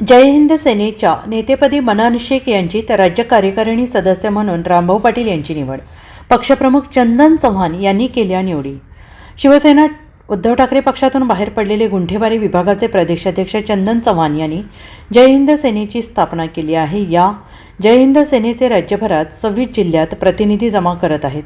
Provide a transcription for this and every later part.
जय हिंद सेनेच्या नेतेपदी मनान शेख यांची तर राज्य कार्यकारिणी सदस्य म्हणून रामभाऊ पाटील यांची निवड. पक्षप्रमुख चंदन चव्हाण यांनी केल्या निवडी. शिवसेना उद्धव ठाकरे पक्षातून बाहेर पडलेले गुंठेवारी विभागाचे प्रदेशाध्यक्ष चंदन चव्हाण यांनी जय हिंद सेनेची स्थापना केली आहे. या जय हिंद सेनेचे राज्यभरात सव्वीस जिल्ह्यात प्रतिनिधी जमा करत आहेत.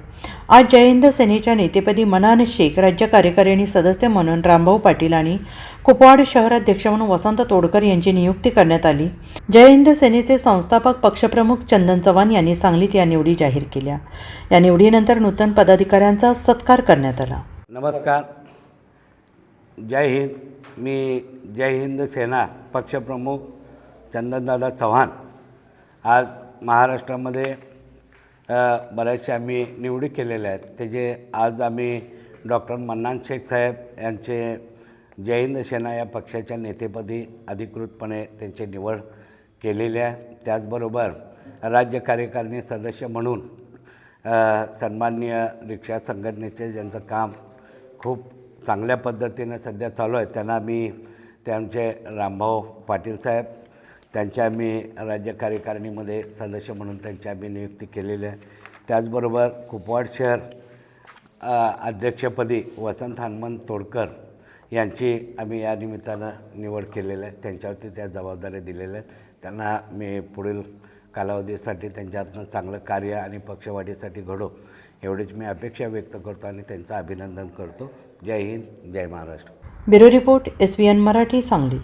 आज जय हिंद सेनेच्या नेतेपदी मनान शेख राज्य कार्यकारिणी सदस्य म्हणून रामभाऊ पाटील आणि कुपवाड शहराध्यक्ष म्हणून वसंत तोडकर यांची नियुक्ती करण्यात आली. जय हिंद सेनेचे संस्थापक पक्षप्रमुख चंदन चव्हाण यांनी सांगलीत या निवडी जाहीर केल्या. या निवडीनंतर नूतन पदाधिकाऱ्यांचा सत्कार करण्यात आला. नमस्कार. जय हिंद. मी जय हिंद सेना पक्षप्रमुख चंदनदादा चव्हाण आज महाराष्ट्रामध्ये बऱ्याचशा आम्ही निवडी केलेल्या आहेत. त्याचे आज आम्ही डॉक्टर मन्नान शेख साहेब यांचे जय सेना या पक्षाच्या नेतेपदी अधिकृतपणे त्यांची निवड केलेली आहे. त्याचबरोबर राज्य कार्यकारिणी सदस्य म्हणून सन्माननीय रिक्षा संघटनेचे ज्यांचं काम खूप चांगल्या पद्धतीनं सध्या चालू आहे त्यांना मी त्यांचे रामभाऊ पाटील साहेब त्यांच्या आम्ही राज्य कार्यकारिणीमध्ये सदस्य म्हणून त्यांची आम्ही नियुक्ती केलेली आहे. त्याचबरोबर कुपवाड शहर अध्यक्षपदी वसंत हनुमंत तोडकर यांची आम्ही या निमित्तानं निवड केलेली आहे. त्यांच्यावरती त्या जबाबदाऱ्या दिलेल्या आहेत. त्यांना मी पुढील कालावधीसाठी त्यांच्यातनं चांगलं कार्य आणि पक्षवाढीसाठी घडो एवढीच मी अपेक्षा व्यक्त करतो आणि त्यांचं अभिनंदन करतो. जय हिंद जय Maharashtra. Bureau report S B N Marathi Sangli.